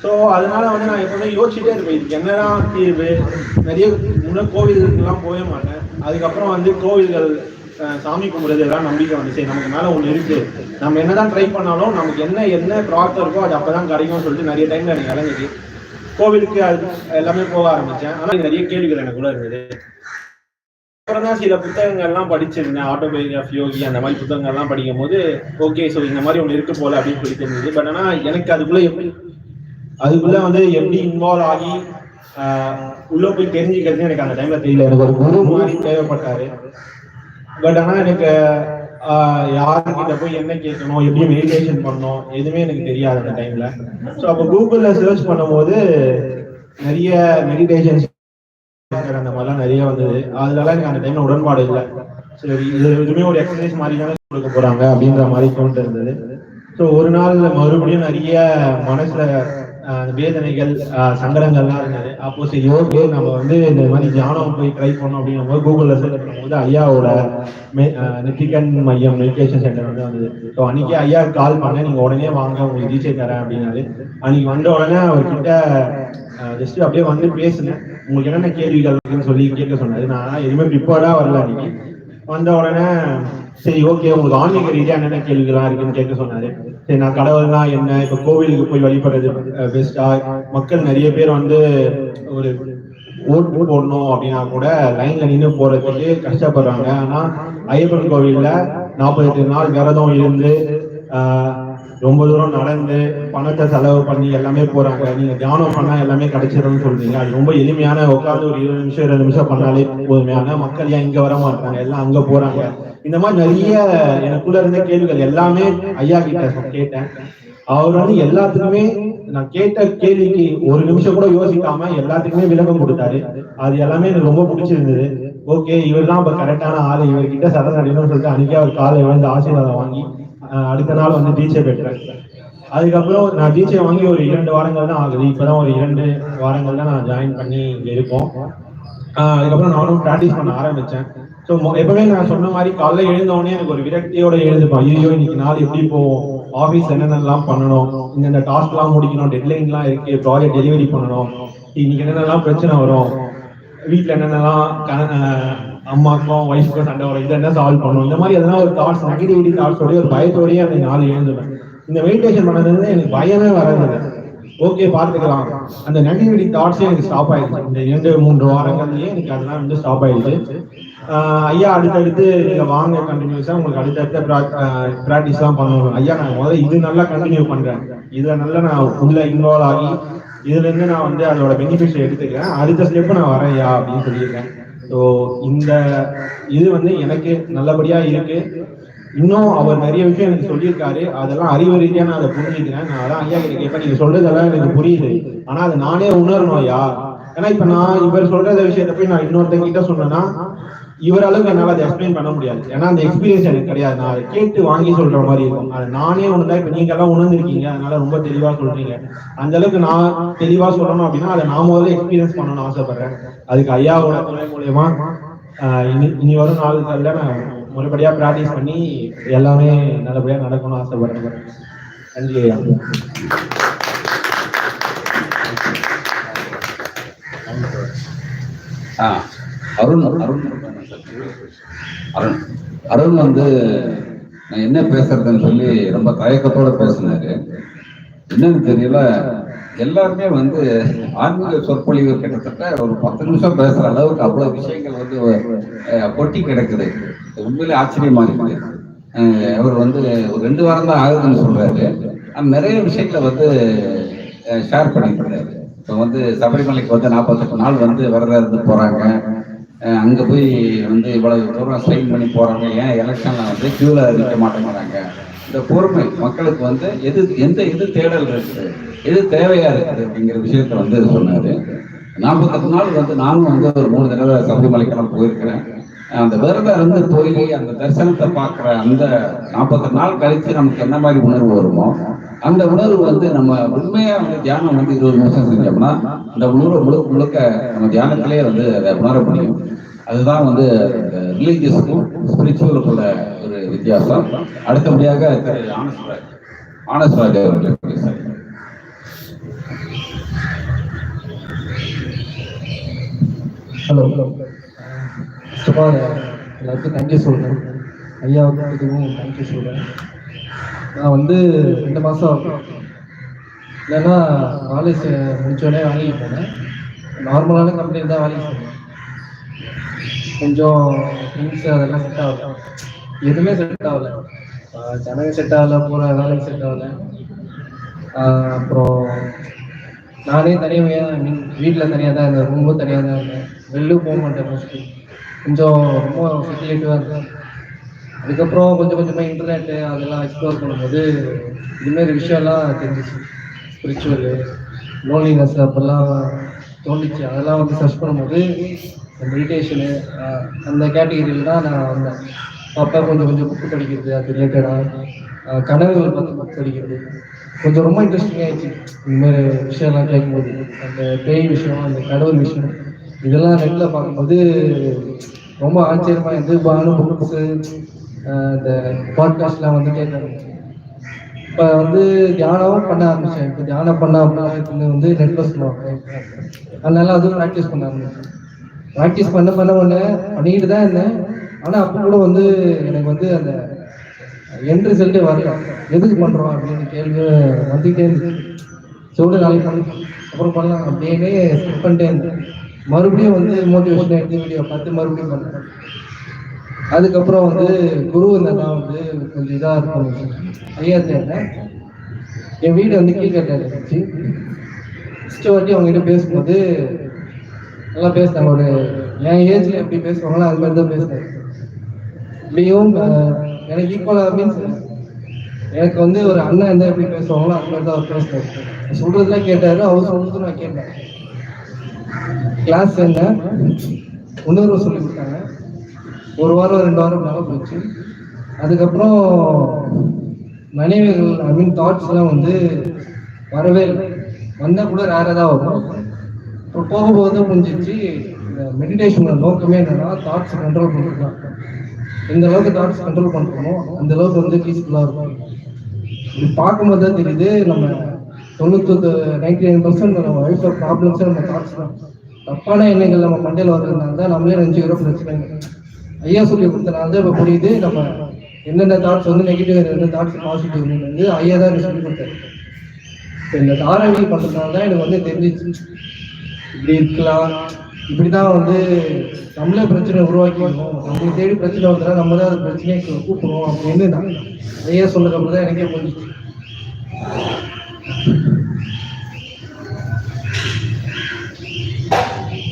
ஸோ அதனால வந்து நான் எப்பவுமே யோசிச்சுட்டே இருப்பேன் இதுக்கு என்னதான் தீர்வு? நிறைய முன்னே கோவில்களுக்கெல்லாம் போக மாட்டேன். அதுக்கப்புறம் வந்து கோவில்கள் சாமி கும்பிடுறது எல்லாம் நம்பிக்கை வந்து சரி நமக்கு மேலே ஒன்று இருக்கு. நம்ம என்னதான் ட்ரை பண்ணாலும் நமக்கு என்ன என்ன ப்ராப்ளம் இருக்கோ அது அப்பதான் கிடைக்கும்னு சொல்லிட்டு நிறைய டைம்ல எனக்கு இறங்குது கோவிலுக்கு அது எல்லாமே போக ஆரம்பிச்சேன். ஆனா நிறைய கேள்விகள் எனக்குள்ள இருந்தது. அப்புறம் தான் சில புத்தகங்கள்லாம் படிச்சிருந்தேன். ஆட்டோபயோகிராஃபி யோகி அந்த மாதிரி புத்தகங்கள்லாம் படிக்கும் போது ஓகே ஸோ இந்த மாதிரி ஒன்று இருக்கு போல அப்படின்னு சொல்லி தெரிஞ்சது பட் ஆனால் எனக்கு அதுக்குள்ள எப்படி அதுக்குள்ள வந்து எப்படி இன்வால்வ் ஆகி உள்ளே உள்ள போய் தெரிஞ்சுக்கிறது எனக்கு அந்த டைம்ல தெரியல. எனக்கு ஒரு குரு மாதிரி தேவைப்பட்டாரு. பட் ஆனா எனக்கு யார்கிட்ட போய் என்ன கேட்கணும்? எப்படி மெடிடேஷன் பண்ணணும்? எதுவுமே எனக்கு தெரியாது அந்த டைம்ல ஸோ அப்போ கூகுள்ல சர்ச் பண்ணும்போது நிறைய மெடிடேஷன்ஸ் அந்த மாதிரிலாம் நிறைய வந்தது. அதனால எனக்கு அந்த டைம்ல உடன்பாடு இல்லை. சரி இது எதுவுமே ஒரு எக்ஸசைஸ் மாதிரி தானே கொடுக்க போறாங்க அப்படின்ற மாதிரி தோன்ட்டு இருந்தது ஸோ ஒரு நாள் மறுபடியும் நிறைய மனசுல வேதனைகள் சங்கடங்கள்லாம் இருந்தது. அப்போ சரி ஓகே நம்ம வந்து இந்த மாதிரி தியானம் போய் ட்ரை பண்ணோம் அப்படிங்கும் போது கூகுள்ல சர்ச் பண்ணும்போது ஐயாவோட நெத்திகன் மையம் மெடிடேஷன் சென்டர் வந்து வந்தது. ஸோ அன்னைக்கு ஐயா கால் பண்ணேன். நீங்க உடனே வாங்க உங்களுக்கு டீச்சர் தரேன் அப்படின்னாரு. அன்னைக்கு வந்த உடனே அவர்கிட்ட ஜஸ்ட் அப்படியே வந்து பேசினேன். உங்களுக்கு என்னென்ன கேள்விகள் இருக்குன்னு சொல்லி கேட்க சொன்னாரு. நான் எதுவுமே ப்ரிப்பேர்டா வரல அன்னைக்கு. வந்த உடனே சரி ஓகே உங்களுக்கு ஆன்மீக ரீதியா என்னென்ன கேள்விகள்லாம் இருக்குன்னு கேட்க சொன்னாரு. சரி நான் கடவுள்னா என்ன? இப்ப கோவிலுக்கு போய் வழிபடுறது பெஸ்டா மக்கள் நிறைய பேர் வந்து ஒரு ஓட் போடணும் அப்படின்னா கூட லைன்ல நின்று போறதுக்கு கஷ்டப்படுறாங்க. ஆனா ஐயப்பன் கோவில்ல நாற்பத்தெட்டு நாள் விரதம் இருந்து ஆஹ், ரொம்ப தூரம் நடந்து பணத்தை செலவு பண்ணி எல்லாமே போறாங்க. நீங்க தியானம் பண்ணா எல்லாமே கிடைச்சிடும்னு சொல்றீங்க. அது ரொம்ப எளிமையான உட்காந்து ஒரு இருபது நிமிஷம் இருபது நிமிஷம் பண்ணாலே போதுமையான மக்கள் ஏன் இங்க வர மாட்டாங்க? எல்லாம் அங்க போறாங்க. இந்த மாதிரி நிறைய எனக்குள்ள இருந்த கேள்விகள் எல்லாமே ஐயா கிட்ட கேட்டேன். அவர் வந்து எல்லாத்துக்குமே நான் கேட்ட கேள்விக்கு ஒரு நிமிஷம் கூட யோசிக்காம எல்லாத்துக்குமே விளக்கம் கொடுத்தாரு. அது எல்லாமே எனக்கு ரொம்ப பிடிச்சிருந்தது. ஓகே இவர் தான் இப்ப கரெக்டான ஆளு. இவர்கிட்ட சரணடையணும்னு சொல்லிட்டு அன்னைக்கே அவர் காலை விழுந்து ஆசீர்வாதம் வாங்கி அடுத்த நாள் வந்து டீச்சை பெற்றேன். அதுக்கப்புறம் நான் டீச்சை வாங்கி ஒரு இரண்டு வாரங்கள் தான் ஆகுது. இப்போதான் ஒரு இரண்டு வாரங்கள் தான் நான் ஜாயின் பண்ணி இங்க இருக்கோம். அதுக்கப்புறம் நானும் ப்ராக்டிஸ் பண்ண ஆரம்பிச்சேன். ஸோ எப்பவுமே நான் சொன்ன மாதிரி காலைல எழுந்தவொடனே எனக்கு ஒரு விரக்தியோட எழுதுப்பேன் ஐயோ இன்னைக்கு நாள் எப்படி போகும்? ஆஃபீஸ் என்னென்னலாம் பண்ணணும்? இந்தந்த டாஸ்க்லாம் முடிக்கணும்? டெட்லைன்லாம் இருக்கு. ப்ராஜெக்ட் டெலிவரி பண்ணணும். இன்னைக்கு என்னென்னலாம் பிரச்சனை வரும்? வீட்டில் என்னென்னலாம் க- அம்மாக்கும் ஒய்ஃப்க்கும் சண்டை வரும். இதை என்ன சால்வ் பண்ணணும்? இந்த மாதிரி எதனா ஒரு தாட்ஸ் நெகட்டிவிட்டி தாட்ஸோடய ஒரு பயத்தோடய அந்த நாள் எழுந்துவேன் இந்த மெடிடேஷன் பண்ணதுல எனக்கு பயமே வராது ஓகே பார்த்துக்கலாம். அந்த நெகட்டிவிட்டி தாட்ஸே எனக்கு ஸ்டாப் ஆயிடுச்சு. இந்த இரண்டு மூன்று வாரங்கள்லயே எனக்கு அதெல்லாம் வந்து ஸ்டாப் ஆயிடுச்சு. ஐயா அடுத்தடுத்து நீங்க வாங்க கண்டினியூஸா உங்களுக்கு அடுத்தடுத்த ப்ராக்டிஸ் தான் பண்ணணும். ஐயா நான் முதல்ல இது நல்லா கண்டினியூ பண்றேன். இதுல நல்லா நான் உள்ள இன்வால்வ் ஆகி இதுல இருந்து நான் வந்து அதோட பெனிஃபிட்ஸ் எடுத்துக்கிறேன். அடுத்த ஸ்டெப் நான் வரேன் ஐயா அப்படின்னு சொல்லியிருக்கேன். ஸோ இந்த இது வந்து எனக்கு நல்லபடியா இருக்கு. இன்னும் அவர் நிறைய விஷயம் எனக்கு சொல்லியிருக்காரு. அதெல்லாம் அறிவு ரீதியா நான் அதை புரிஞ்சுக்கிறேன். நான் அதான் ஐயா கிட்ட கேட்பேன். நீங்க சொல்றதெல்லாம் எனக்கு புரியுது. ஆனா அதை நானே உணரணும் ஐயா. ஏன்னா இப்ப நான் இவர் சொல்ற விஷயத்த போய் நான் இன்னொருத்தங்க கிட்ட சொன்னேன்னா இவர் அளவுக்கு என்னால அதை எக்ஸ்பிளைன் பண்ண முடியாது. ஏன்னா அந்த எக்ஸ்பீரியன்ஸ் எனக்கு கிடையாது. நான் அதை கேட்டு வாங்கி சொல்ற மாதிரி இருக்கும். அது நானே உணர்ந்தா இப்ப நீங்க எல்லாம் உணர்ந்திருக்கீங்க. அதனால ரொம்ப தெளிவா சொல்றீங்க. அந்த அளவுக்கு நான் தெளிவா சொல்லணும் அப்படின்னா அதை நான் முதல்ல எக்ஸ்பீரியன்ஸ் பண்ணணும்னு ஆசைப்படுறேன். அதுக்கு ஐயாவோட துணை மூலயமா இனி இனி வரும் நாளுக்கள்ல நான் முறைப்படியா பிராக்டிஸ் பண்ணி எல்லாமே நல்லபடியா நடக்கணும்னு ஆசைப்படுறேன். நன்றி ஐயா. ஆ. அருண் அருண். அருண். அருண் வந்து நான் என்ன பேசுறதுன்னு சொல்லி ரொம்ப தயக்கத்தோட பேசினாரு. என்னன்னு தெரியல. எல்லாருமே வந்து ஆன்மீக சொற்பொழிவு கிட்டத்தட்ட ஒரு பத்து நிமிஷம் பேசுற அளவுக்கு அவ்வளவு விஷயங்கள் வந்து அஹ், கொட்டி கிடக்குது. உண்மையிலே ஆச்சரியமா இருக்கு அவர் வந்து ஒரு ரெண்டு வாரம் தான் ஆகுதுன்னு சொல்றாரு. நிறைய விஷயங்களை வந்து ஷேர் பண்ணிட்டு இருந்தாரு இப்போ வந்து சபரிமலைக்கு வந்து நாற்பத்தெட்டு நாள் வந்து விரதம் இருந்து போறாங்க. அங்க போய் வந்து இவ்வளவு தூரம் சைன் பண்ணி போறாங்க ஏன் எலெக்ஷன்ல வந்து கியூல நிற்க மாட்டேங்கிறாங்க? இந்த பொறுமை மக்களுக்கு வந்து எது எந்த எது தேடல் இருக்குது? எது தேவையா இருக்குது அப்படிங்கிற விஷயத்த வந்து சொன்னாரு. நாற்பத்தெட்டு நாள் வந்து நானும் வந்து ஒரு மூணு தடவை சபரிமலைக்கெல்லாம் போயிருக்கிறேன். அந்த விரதம் இருந்து போய் அந்த தரிசனத்தை பார்க்குற அந்த நாற்பத்தெட்டு நாள் கழித்து நமக்கு என்ன மாதிரி உணர்வு வருமோ அந்த உணர்வு வந்து நம்ம உண்மையா வந்து தியானம் வந்து இருபது நிமிஷம் செஞ்சோம்னா அந்த உணர்வு முழுக்க முழுக்க நம்ம தியானத்திலே வந்து அதை உணர முடியும். அதுதான் வந்து ரிலீஜியஸுக்கும் ஸ்பிரிச்சுவலுக்குள்ள ஒரு வித்தியாசம். அடுத்தபடியாக திரு ஆனஸ்வராஜ் அவர்கள் ஹலோ. சுபா எல்லாத்துக்கும் தேங்க்யூ சொல்கிறேன் ஐயாவுக்கும் இதுவும் தேங்க்யூ சொல்கிறேன் நான் வந்து ரெண்டு மாதம் இல்லைன்னா காலேஜ் முடிச்சோடனே வேலைக்கு போனேன். நார்மலான கம்பெனி தான் வேலைக்கு போனேன். கொஞ்சம் திங்ஸ் அதெல்லாம் செட் ஆகல. எதுவுமே செட் ஆகல. ஜனங்க செட் ஆகல போகிற வேலைக்கு செட் ஆகல. அப்புறம் நானே தனியாக மீன் வீட்டில் தனியாக தான் இருந்தேன். ரூமும் தனியாக தான் இருந்தேன். வெளிலும் போக மாட்டேன் மோஸ்ட்லி கொஞ்சம் ரொம்ப செட்டிலேட்டிவாக இருந்தேன். அதுக்கப்புறம் கொஞ்சம் கொஞ்சமாக இன்டர்நெட்டு அதெல்லாம் எக்ஸ்ப்ளோர் பண்ணும்போது இதுமாரி விஷயம்லாம் தெரிஞ்சிச்சு. ஸ்பிரிச்சுவலு லோன்லினஸ் அப்போல்லாம் தோணுச்சு. அதெல்லாம் வந்து சர்ச் பண்ணும்போது மெடிடேஷனு அந்த கேட்டகரியில் தான் நான் வந்தேன். அப்போ கொஞ்சம் கொஞ்சம் புக்கு படிக்கிறது அது ரிலேட்டடாக கனவுகள் பார்த்து புக் படிக்கிறது. கொஞ்சம் ரொம்ப இன்ட்ரெஸ்டிங் ஆயிடுச்சு. இந்தமாரி விஷயம்லாம் கேட்கும்போது. அந்த பேய் விஷயம் அந்த கடவுள் விஷயம் இதெல்லாம் நெட்டில் பார்க்கும்போது ரொம்ப ஆச்சரியமாக இருந்து பானு புக்ஸு இந்த பாட்காஸ்ட்லாம் வந்து கேட்க இப்போ வந்து தியானமும் பண்ண ஆரம்பிச்சேன். இப்போ தியானம் பண்ண அப்படின்னா வந்து நெட்வொர்க் பண்ணுவாங்க அதனால அதுவும் ப்ராக்டிஸ் பண்ண ஆரம்பிச்சேன். ப்ராக்டிஸ் பண்ண பண்ண ஒன்று பண்ணிக்கிட்டு தான் இருந்தேன். ஆனால் அப்போ கூட வந்து எனக்கு வந்து அந்த என் ரிசல்ட்டே வரல. எதுக்கு பண்ணுறோம் அப்படின்னு கேள்வி வந்துக்கிட்டே இருந்துச்சு. சொல்ல நாளைக்கு பண்ணி அப்புறம் பண்ணலாம் அப்படின்னு பண்ணிட்டே இருந்தேன். மறுபடியும் வந்து மோட்டிவேஷன் எடுத்து வீடியோ பார்த்து மறுபடியும் பண்ணேன். அதுக்கப்புறம் வந்து குரு வந்தெல்லாம் வந்து கொஞ்சம் இதாக இருக்கும். ஐயா தேர்ல என் வீடு வந்து கீழ்கட்டாக இருந்துச்சு ஃபஸ்ட்டு வாட்டி அவங்ககிட்ட பேசும்போது நல்லா பேசினாங்க. ஒரு என் ஏஜ்ல எப்படி பேசுவாங்களோ அது மாதிரி தான் பேசினேன் இப்படியும் எனக்கு ஈக்குவலாக மீன்ஸ் எனக்கு வந்து ஒரு அண்ணன் என்ன எப்படி பேசுவாங்களோ அது மாதிரி தான் அவர் பேசினார். சொல்றதுலாம் கேட்டாரு. அவர் சொல்றது நான் கேட்டேன். கிளாஸ் என்ன? இன்னொரு சொல்லி கொடுத்தாங்க. ஒரு வாரம் ரெண்டு வாரம் மேலே போச்சு. அதுக்கப்புறம் நினைவுகள் ஐ மீன் தாட்ஸ் எல்லாம் வந்து வரவே இல்லை. வந்தால் கூட ரேராக தான் வரும். அப்புறம் போகும்போது முடிஞ்சிச்சு இந்த மெடிடேஷனோட நோக்கமே என்னன்னா தாட்ஸ் கண்ட்ரோல் பண்ணுறது தான் எந்த அளவுக்கு தாட்ஸ் கண்ட்ரோல் பண்ணுறோமோ அந்த அளவுக்கு வந்து பீஸ்ஃபுல்லாக இருக்கும். இது பார்க்கும்போது தான் தெரியுது நம்ம தொண்ணூத்தொத்து நைன்டி நைன் பர்சன்ட் நம்ம லைஃப்ல ப்ராப்ளம்ஸே நம்ம தாட்ஸ் தான். தப்பான எண்ணங்கள் நம்ம மண்டையில் வர்றதுனால தான் நம்மளே நினச்சிக்கிற பிரச்சனை ஐயா சொல்லி கொடுத்தனால தான் இப்போ புரியுது. நம்ம என்னென்ன தாட்ஸ் வந்து நெகட்டிவ் என்னென்ன தாட்ஸ் பாசிட்டிவ் வந்து ஐயா தான் எனக்கு சொல்லி கொடுத்தாரு. இப்போ இந்த தாராவி பண்ணுறதுனால தான் எனக்கு வந்து தெரிஞ்சிச்சு. இப்படி இருக்கலாம். இப்படி தான் வந்து நம்மளே பிரச்சனை உருவாக்கிக்கணும் நம்மளுக்கு தேடி பிரச்சனை வந்தா நம்ம தான் அந்த பிரச்சனையை கூப்பிடுவோம் அப்படின்னு நான் நிறைய சொல்லுறப்ப தான் எனக்கே புரிஞ்சிச்சு.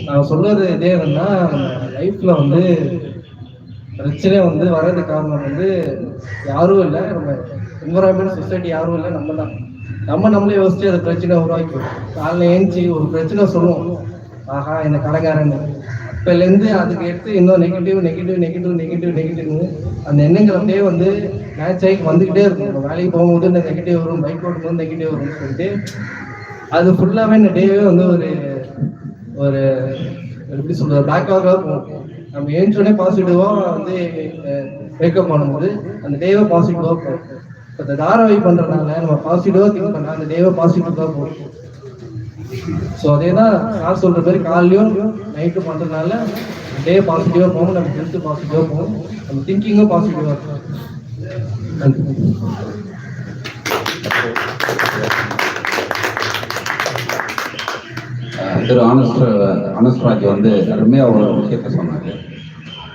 நான் சொல்றது இதே என்னன்னா லைஃப்ல வந்து பிரச்சனை வந்து வர்றதுக்கு காரணம் வந்து யாரும் இல்லை. நம்ம என்வரான்மெண்ட் சொசைட்டி யாரும் இல்லை நம்ம தான். நம்ம நம்மளே யோசிச்சு அந்த பிரச்சனை உருவாக்கிடுவோம் காலைல ஏஞ்சி ஒரு பிரச்சனை சொல்லுவோம். ஆஹா இந்த கடைக்காரன் இப்போலேருந்து அதுக்கு எடுத்து இன்னும் நெகட்டிவ் நெகட்டிவ் நெகட்டிவ் நெகட்டிவ் நெகட்டிவ்னு அந்த எண்ணங்கள் அப்படியே வந்து மேட்ச் ஆகி வந்துக்கிட்டே இருக்கும். நம்ம வேலைக்கு போகும்போது இந்த நெகட்டிவ் வரும் பைக் ஓட்டும்போது நெகட்டிவ் வரும்னு சொல்லிட்டு அது ஃபுல்லாகவே இந்த டேவே வந்து ஒரு ஒரு எப்படி சொல்றது பேக்காக போகும். நம்ம ஏஞ்சோடனே பாசிட்டிவாக வந்து பிரேக்கப் பண்ணும்போது அந்த டேவை பாசிட்டிவாக போகும். இப்போ இந்த தாராவி பண்ணுறதுனால நம்ம பாசிட்டிவாக திங்க் பண்ணால் அந்த டேவை பாசிட்டிவாக போகும். ஸோ அதே தான் நான் சொல்கிற மாதிரி காலையும் நைட்டு பண்ணுறதுனால டே பாசிட்டிவாக போகும் நம்ம ஹெல்த்து பாசிட்டிவாக போகும். நம்ம திங்கிங்கும் பாசிட்டிவாக இருக்கும் திரு ஆனஸ்ட் ஆனஸ்ட்ராஜ் வந்து அருமையாக ஒரு விஷயத்த சொன்னாங்க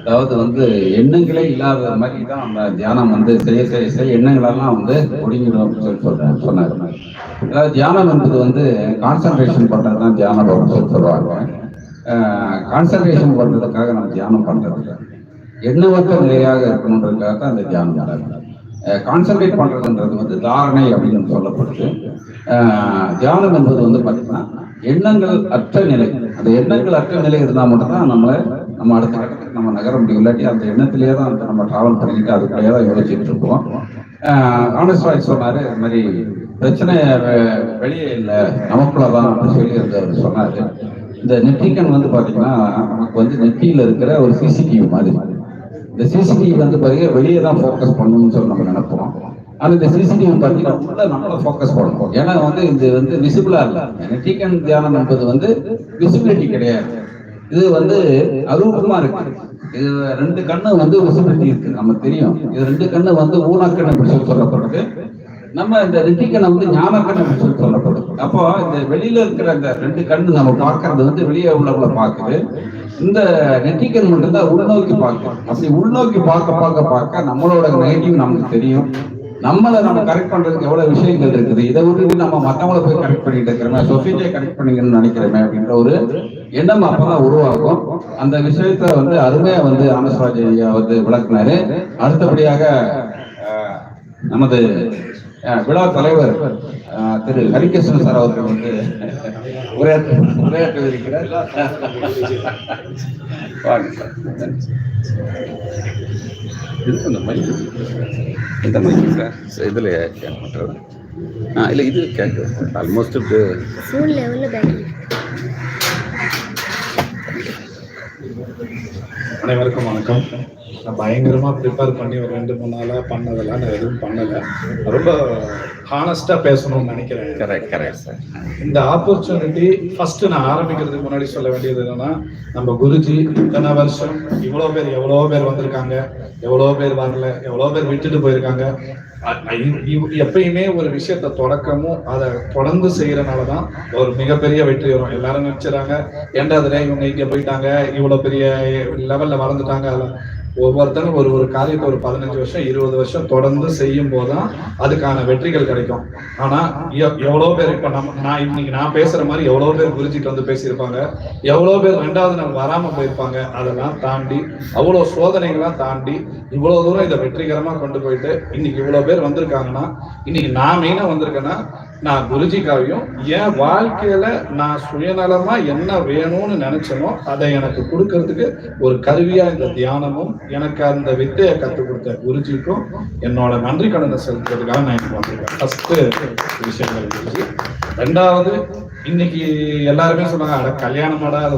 அதாவது வந்து எண்ணங்களே இல்லாத மாதிரி தான் அந்த தியானம் வந்து செய்ய செய்ய செய்ய எண்ணங்களெல்லாம் வந்து ஒடுங்கிடும் அப்படின்னு சொல்லி சொல்றேன் சொன்னார். அதாவது தியானம் என்பது வந்து கான்சன்ட்ரேஷன் பண்ணுறது தான் தியானம் அப்படின்னு சொல்லி சொல்லுவாங்க. கான்சன்ட்ரேஷன் பண்ணுறதுக்காக நம்ம தியானம் பண்ணுறது எண்ணவற்ற நிலையாக இருக்கணுன்றதுக்காக தான் அந்த தியானம் நடக்கும் கான்சன்ட்ரேட் பண்ணுறதுன்றது வந்து தாரணை அப்படின்னு சொல்லப்படுது. தியானம் என்பது வந்து பார்த்தீங்கன்னா எண்ணங்கள் அற்ற நிலை. அந்த எண்ணங்கள் அற்ற நிலை இருந்தால் மட்டும்தான் நம்மளை நம்ம அடுத்த கட்டத்துக்கு நம்ம நகர முடியும். இல்லாட்டி அந்த எண்ணத்திலேயே தான் அந்த நம்ம டிராவல் பண்ணிக்கிட்டு அதுக்குள்ளேயே தான் யோசிச்சுட்டு இருக்கோம் ஆனஸ்ட் ராய் சொன்னாரு இந்த மாதிரி பிரச்சனை வெ- வெளியே இல்லை. நமக்குள்ள தான் அப்படின்னு சொல்லி வந்து அவர் சொன்னாரு. இந்த நெற்றிக்கண் வந்து பாத்தீங்கன்னா நமக்கு வந்து நெற்றியில இருக்கிற ஒரு சிசிடிவி மாதிரி. இந்த சிசிடிவி வந்து பாத்தீங்கன்னா வெளியே தான் ஃபோக்கஸ் பண்ணணும்னு சொல்லி நம்ம நினைப்போம். அது இந்த சிசிடிவி பார்த்தீங்கன்னா உள்ள நம்மள ஃபோக்கஸ் பண்ணணும் ஏன்னா வந்து இது வந்து விசிபிளா இல்ல. டீக்கன் தியானம் என்பது வந்து விசிபிலிட்டி கிடையாது. இது வந்து அரூபமா இருக்கு. இது ரெண்டு கண்ணு வந்து விசிபிலிட்டி இருக்கு. நம்ம தெரியும். இது ரெண்டு கண்ணு வந்து ஊனக்கண் அப்படி சொல்லி சொல்லப்படுது. நம்ம இந்த நெற்றிக்கண்ணை வந்து ஞானக்கண் அப்படி சொல்லி சொல்லப்படுது. அப்போ இந்த வெளியில இருக்கிற இந்த ரெண்டு கண்ணு நம்ம பார்க்கறது வந்து வெளியே உள்ளவங்கள பார்க்குது. இந்த நெற்றிக்கண் மட்டும்தான் உள்நோக்கி பார்க்கும் அப்படி உள்நோக்கி பார்க்க பார்க்க பார்க்க நம்மளோட நெகட்டிவ் நமக்கு தெரியும். நம்மளை நம்ம கரெக்ட் பண்றதுக்கு எவ்வளவு விஷயங்கள் இருக்குது? இதை வந்து நம்ம மத்தவங்கள போய் கரெக்ட் பண்ணிட்டு இருக்கிறோமே சொசைட்டியை கரெக்ட் பண்ணிக்கணும்னு நினைக்கிறோமே அப்படின்ற ஒரு எண்ணம் அப்பதான் உருவாகும். அந்த விஷயத்த வந்து அருமையா வந்து ஆனஸ்ராஜ் ஐயா வந்து விளக்குனாரு. அடுத்தபடியாக நமது விழா தலைவர் திரு ஹரிகிருஷ்ணன் சார் அவர்கள் வந்து உரையாற்ற இருக்கிறார் வாங்க. சார் இது அந்த மைக் இந்த மைக் சார் இதில் கேட்க பண்ணுறது ஆ இல்லை இது கேட்க ஆல்மோஸ்ட் ஃபோன் லெவலில் பேக் அனைவருக்கும் வணக்கம். நான் பயங்கரமா ப்ரிப்பேர் பண்ணி ஒரு ரெண்டு மூணு நாளா பண்ணதெல்லாம் நான் எதுவும் பண்ணல. ரொம்ப ஹானஸ்டா பேசணும்னு நினைக்கிறேன். கரெக்ட் கரெக்ட் சார் இந்த ஆப்பர்ச்சுனிட்டி ஃபர்ஸ்ட் நான் ஆரம்பிக்கிறதுக்கு முன்னாடி சொல்ல வேண்டியது என்னன்னா நம்ம குருஜி இத்தனை வருஷம் இவ்வளோ பேர் எவ்வளோ பேர் வந்திருக்காங்க எவ்வளோ பேர் வரல எவ்வளோ பேர் விட்டுட்டு போயிருக்காங்க. எப்பயுமே ஒரு விஷயத்த தொடக்கமும் அதை தொடர்ந்து செய்யறனால தான் ஒரு மிகப்பெரிய வெற்றி வரும். எல்லாரும் நினைச்சுறாங்க ஏன்டா அதுல இவங்க இங்க போயிட்டாங்க? இவ்வளவு பெரிய லெவல்ல வளர்ந்துட்டாங்க. ஒவ்வொருத்தரும் ஒரு ஒரு காரியத்தை ஒரு பதினஞ்சு வருஷம் இருபது வருஷம் தொடர்ந்து செய்யும் போதுதான் அதுக்கான வெற்றிகள் கிடைக்கும். ஆனா எவ்வளவு பேர் இப்ப நம்ம நான் இன்னைக்கு நான் பேசுற மாதிரி எவ்வளவு பேர் குறிச்சிட்டு வந்து பேசியிருப்பாங்க? எவ்வளவு பேர் ரெண்டாவது நாள் வராம போயிருப்பாங்க? அதெல்லாம் தாண்டி அவ்வளவு சோதனைகள்லாம் தாண்டி இவ்வளவு தூரம் இதை வெற்றிகரமா கொண்டு போயிட்டு இன்னைக்கு இவ்வளவு பேர் வந்திருக்காங்கன்னா இன்னைக்கு நான் மெயினா வந்திருக்கேன்னா நான் குருஜிக்காவையும் என் வாழ்க்கையில நான் சுயநலமா என்ன வேணும்னு நினைச்சனோ அதை எனக்கு கொடுக்கறதுக்கு ஒரு கருவியா இந்த தியானமும் எனக்கு அந்த வித்தையை கற்றுக் கொடுத்த குருஜிக்கும் என்னோட நன்றி கடனை செலுத்துறதுக்காக நான் இன்னைக்கு வந்திருக்கேன். ஃபர்ஸ்ட் விஷயங்கள் குருஜி. ரெண்டாவது இன்னைக்கு எல்லாருமே சொன்னாங்க அட கல்யாணமாடா அது